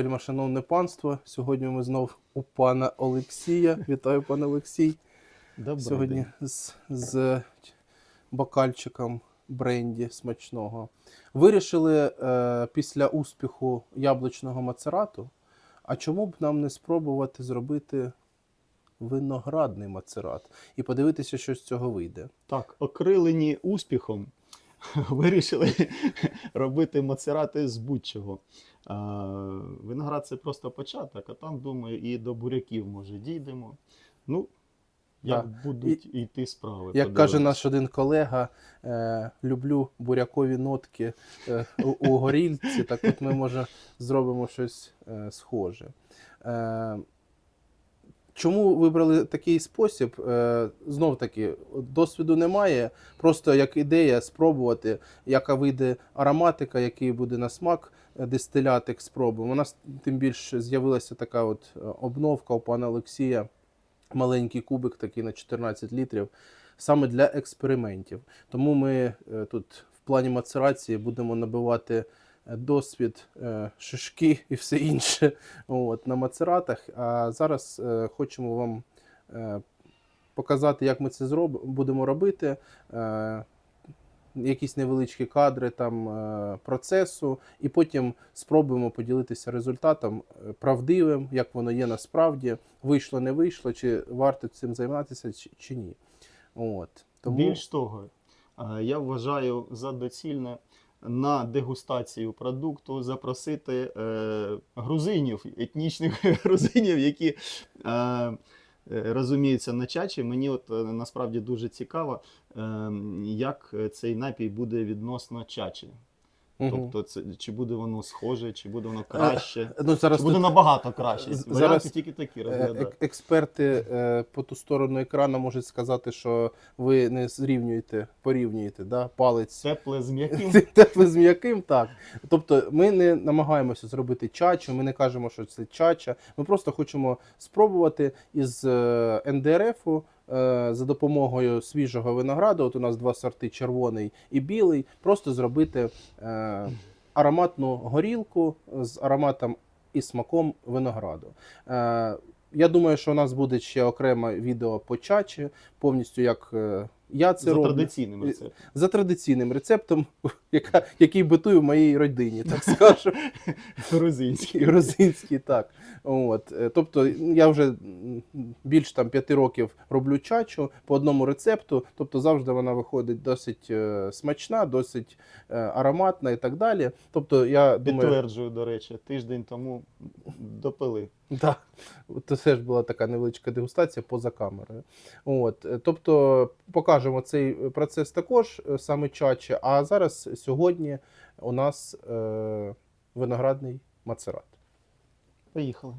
Вельма шановне панство. Сьогодні ми знов у пана Олексія. Вітаю, пане Олексій. Добрий Сьогодні день. з, з бокальчиком бренді смачного. Вирішили е, після успіху яблучного мацерату. А чому б нам не спробувати зробити виноградний мацерат і подивитися, що з цього вийде? Так, окрилені успіхом, вирішили робити мацерати з будь-чого. Виноград це просто початок, а там, думаю, і до буряків може дійдемо. Ну, як Так. будуть йти справи. Як каже наш один колега, е, люблю бурякові нотки е, у, у горільці, так от ми може зробимо щось е, схоже. Е, чому вибрали такий спосіб? Е, знов таки, досвіду немає. Просто як ідея спробувати, яка вийде ароматика, який буде на смак е, дистилятик спробуємо. У нас тим більше з'явилася така от е, обновка у пана Олексія маленький кубик, такий на 14 літрів, саме для експериментів. Тому ми тут в плані мацерації будемо набивати досвід, е, шишки і все інше от, на мацератах. А зараз е, хочемо вам е, показати, як ми це зроб... будемо робити. Якісь невеличкі кадри там процесу, і потім спробуємо поділитися результатом правдивим, як воно є насправді, вийшло, не вийшло, чи варто цим займатися, чи ні. От. Тому Більш того, я вважаю за доцільне на дегустацію продукту запросити е, грузинів, етнічних грузинів, які е, е, розуміються на чачі. Мені от е, насправді дуже цікаво, е, як цей напій буде відносно чачі. Мгм. Тобто, це, чи буде воно схоже, чи буде воно краще, ну, зараз чи буде тут, набагато краще. з- Варіанти тільки такі е, розглядаю. ек- експерти е, по ту сторону екрану можуть сказати, що ви не зрівнюєте, порівнюєте да, палець Тепле з м'яким. Тепле з м'яким, так. Тобто ми не намагаємося зробити чачу, ми не кажемо, що це чача. Ми просто хочемо спробувати із е, НДРФу е, за допомогою свіжого винограду. От у нас два сорти червоний і білий. Просто зробити е, ароматну горілку з ароматом і смаком винограду. Е, я думаю, що у нас буде ще окреме відео по чачі, повністю як е, я це За роблю традиційним рецептом. за традиційним рецептом, яка, який битує в моїй родині, так скажу. Грузинський. Грузинський, так. От. е, Тобто я вже більш там п'яти років роблю чачу по одному рецепту, тобто завжди вона виходить досить е, смачна, досить е, ароматна і так далі. Тобто я думаю, Підтверджую, до речі, тиждень тому допили. Да. Це теж була така невеличка дегустація поза камерою. От. Тобто покажемо цей процес також е, саме чаче. А зараз сьогодні у нас е, виноградний мацерат. Поїхали.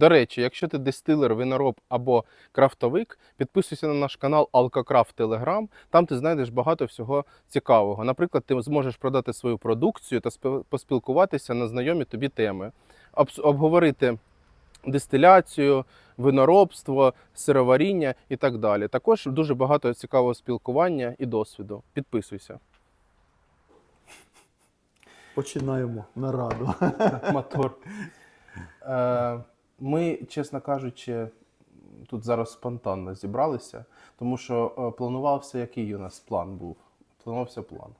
До речі, якщо ти дистилер, винороб або крафтовик, підписуйся на наш канал Alcocraft Telegram. Там ти знайдеш багато всього цікавого. Наприклад, ти зможеш продати свою продукцію та поспілкуватися на знайомі тобі теми, обговорити дистиляцію, виноробство, сироваріння і так далі. Також дуже багато цікавого спілкування і досвіду. Підписуйся. Починаємо нараду. Мотор. Е, Ми, чесно кажучи, тут зараз спонтанно зібралися, тому що е, планувався, який у нас план був. Планувався план.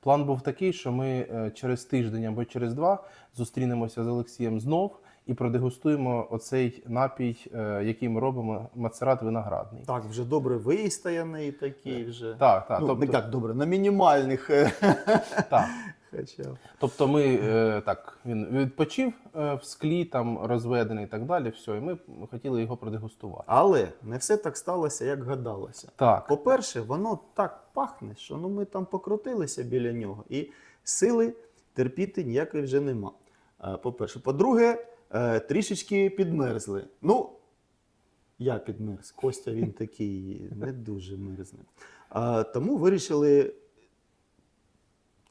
План був такий, що ми е, через тиждень або через два зустрінемося з Олексієм знов і продегустуємо оцей напій, е, який ми робимо, мацерат виноградний. Так, вже добре вистояний такий вже. Так, так. ну, тобто, не так добре, на мінімальних. так. Б. Тобто ми е, так, він відпочив е, в склі, там розведений і так далі. Все, і ми хотіли його продегустувати. Але не все так сталося, як гадалося. Так, По-перше, воно так пахне, що ну, ми там покрутилися біля нього, і сили терпіти ніякої вже нема. Е, По-перше. По-друге, е, трішечки підмерзли. Ну, я підмерз. Костя він такий не дуже мерзне. Тому вирішили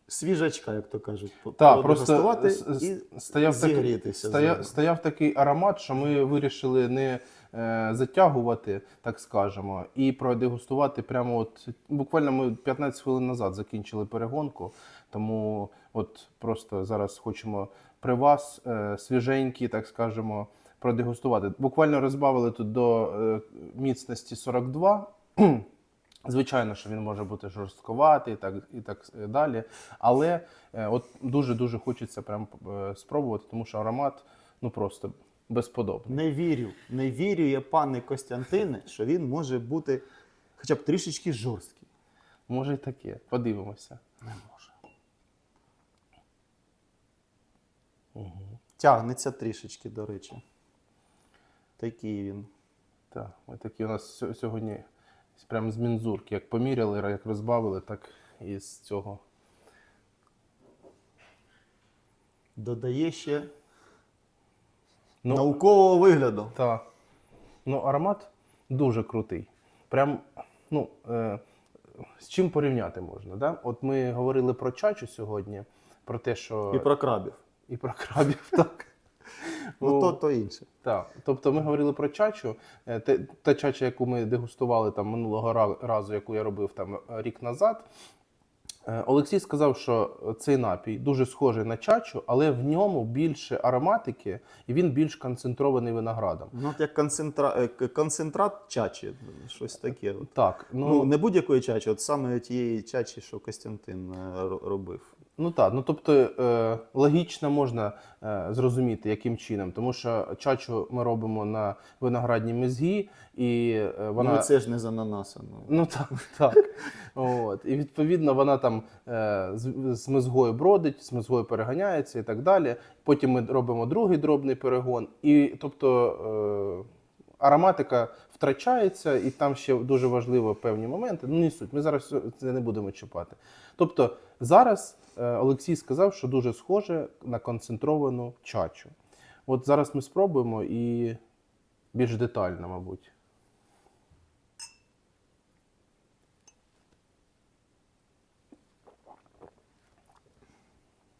свіжачка, як то кажуть, так просто і стояв, такий, стояв, стояв такий аромат, що ми вирішили не е, затягувати, так скажемо, і продегустувати прямо от буквально ми 15 хвилин назад закінчили перегонку. Тому от просто зараз хочемо при вас е, свіженькі, так скажемо, продегустувати. Буквально розбавили тут до е, міцності 42. Звичайно, що він може бути жорстковатий і так, і так далі. Але е, от дуже-дуже хочеться прям е, спробувати, тому що аромат ну просто безподобний. Не вірю, не вірю я, пане Костянтине, що він може бути хоча б трішечки жорсткий. Може і таке. Подивимося. Не може. Тягнеться трішечки, до речі. Такий він. Так, ми такі у нас сьогодні прям з мінзурки. Як поміряли, як розбавили, так і з цього. Додає ще Ну, наукового вигляду. Так. Ну, аромат дуже крутий. Прям, ну, е, з чим порівняти можна? Да? От ми говорили про чачу сьогодні, про те, що. І про крабів. і про крабів, так. Ну, то, то інше. Так, тобто ми говорили про чачу. Е, та чача, яку ми дегустували там минулого разу, яку я робив там е, рік назад. Е, Олексій сказав, що цей напій дуже схожий на чачу, але в ньому більше ароматики і він більш концентрований виноградом. Ну, от як концентра... концентрат чачі, щось таке. От. Так, Ну, ну, не будь-якої чачі, от саме тієї чачі, що Костянтин робив. Ну так, ну тобто е, логічно можна е, зрозуміти, яким чином, тому що чачу ми робимо на виноградній мезгі, і е, вона. Ну, це ж не з ананаса. Ну. Ну так, так. От. І відповідно вона там е, з, з мезгою бродить, з мезгою переганяється і так далі. Потім ми робимо другий дробний перегон. І тобто е, ароматика втрачається, і там ще дуже важливо певні моменти. Ну, не суть. Ми зараз це не будемо чіпати. Тобто зараз е, Олексій сказав, що дуже схоже на концентровану чачу. От зараз ми спробуємо і більш детально, мабуть.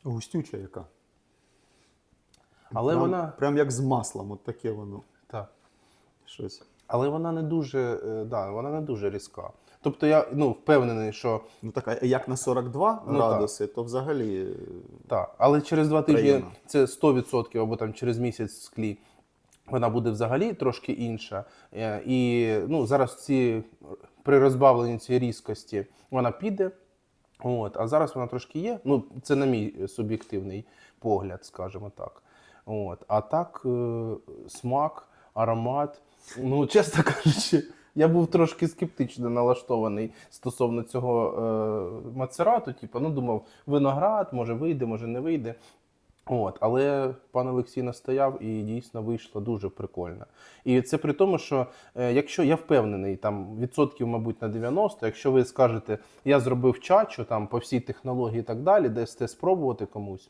Густюча яка. Але прям, вона. Прям як з маслом, от таке воно. Так. Щось. Але вона не дуже, е, да, вона не дуже різка. Тобто я ну, впевнений, що Ну так, як на 42 Ну, градуси, то взагалі. е, так. Але через два тижні Приємно. це 100% або там через місяць склі. Вона буде взагалі трошки інша. Е, І ну, зараз ці при розбавленні цієї різкості вона піде. От, а зараз вона трошки є. Ну, це на мій суб'єктивний погляд, скажімо так. От. А так, смак, аромат. Ну, чесно кажучи, я був трошки скептично налаштований стосовно цього е, мацерату. Типу, ну, думав, виноград, може вийде, може не вийде. От, але пан Олексій настояв і дійсно вийшло дуже прикольно. І це при тому, що е, якщо я впевнений, там відсотків, мабуть, на 90, якщо ви скажете, я зробив чачу там по всій технології і так далі, дасте спробувати комусь,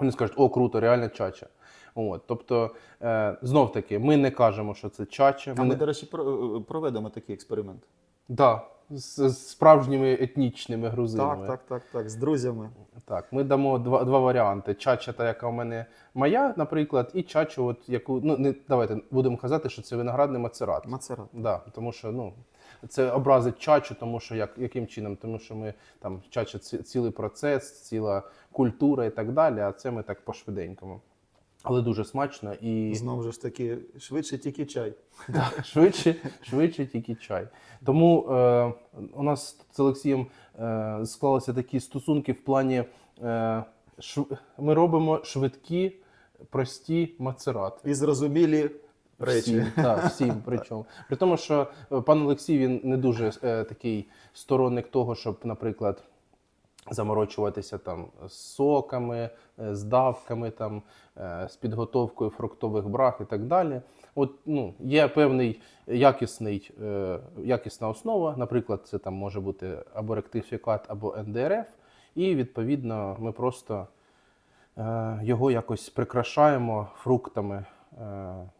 вони скажуть, о, круто, реально чача. От, тобто, е, знов таки, ми не кажемо, що це чача. А Ми не... до речі, е, проведемо такий експеримент. да, з, з справжніми етнічними грузинами. Так, так, так, так. З друзями. Так, ми дамо два, два варіанти: чача, та яка у мене моя, наприклад, і чачу, от яку ну не давайте будемо казати, що це виноградний мацерат. Мацерат. Да, тому що ну це образить чачу, тому що як яким чином? Тому що ми там чача ці- цілий процес, ціла культура і так далі. А це ми так по швиденькому. але дуже смачно і Знову ж таки, швидше тільки чай. Да, швидше, швидше тільки чай. Тому е, у нас з Олексієм е, склалися такі стосунки в плані. Е, шв... Ми робимо швидкі, прості мацерати. І зрозумілі. Всім, так, всім причому. При тому, що е, пан Олексій він не дуже е, такий сторонник того, щоб, наприклад, заморочуватися там з соками, е, з давками, там, е, з підготовкою фруктових брах і так далі. От, ну, є певний якісний, е, якісна основа, наприклад, це там може бути або ректифікат, або НДРФ, і відповідно ми просто е, його якось прикрашаємо фруктами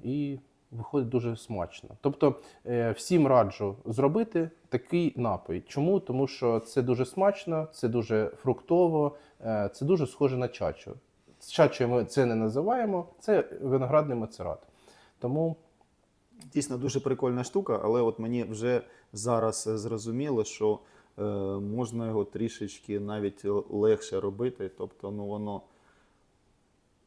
і виходить дуже смачно. Тобто е, всім раджу зробити такий напій. Чому? Тому що це дуже смачно, це дуже фруктово, е, це дуже схоже на чачу. Чачою ми це не називаємо, це виноградний мацерат. Тому Дійсно дуже прикольна штука, але от мені вже зараз зрозуміло, що е, можна його трішечки навіть легше робити. Тобто, ну воно.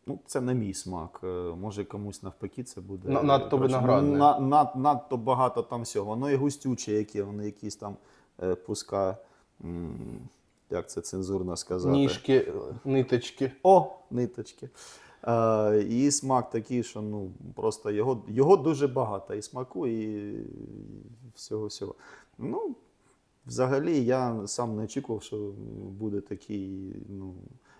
Ну, це на мій смак. Е, Може комусь навпаки це буде. На- надто виноградне. На, над, надто багато там всього. Воно і густюче, яке, воно якісь там е, пуска. Як це цензурно сказати? ніжки, ниточки. О, ниточки. Е, і смак такий, що ну, просто його, його дуже багато. І смаку, і всього всього. Ну, взагалі, я сам не очікував, що буде такий. Ну,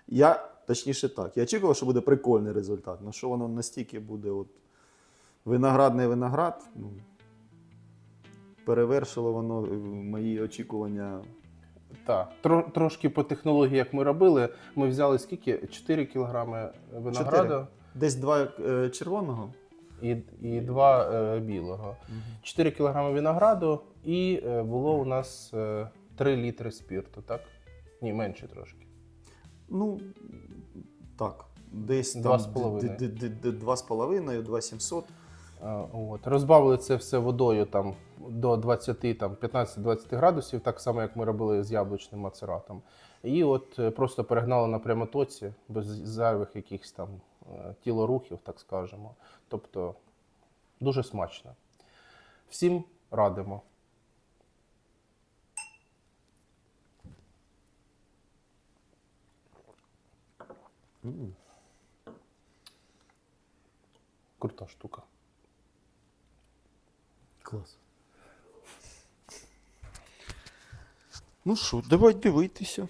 я, точніше так, я очікував, що буде прикольний результат. Ну, що воно настільки буде от, виноградний виноград, ну, перевершило воно е, мої очікування. Так, Тро, трошки по технології, як ми робили, ми взяли скільки? 4 кілограми винограду Десь два е, червоного. і, і 2 е, білого. 4 кілограми винограду, і е, було у нас е, 3 літри спірту, так? Ні, менше трошки. Ну, так. Десь Два там з половиною. д- д- д- два з половиною, два сімсот. Е, От. Розбавили це все водою там, до 20, там, 15-20 градусів, так само, як ми робили з яблучним мацератом. І от е, просто перегнали на прямотоці, без зайвих якихось там е, тілорухів, так скажемо. Тобто дуже смачно. Всім радимо. Крута штука. Клас. Ну що, давай дивитися.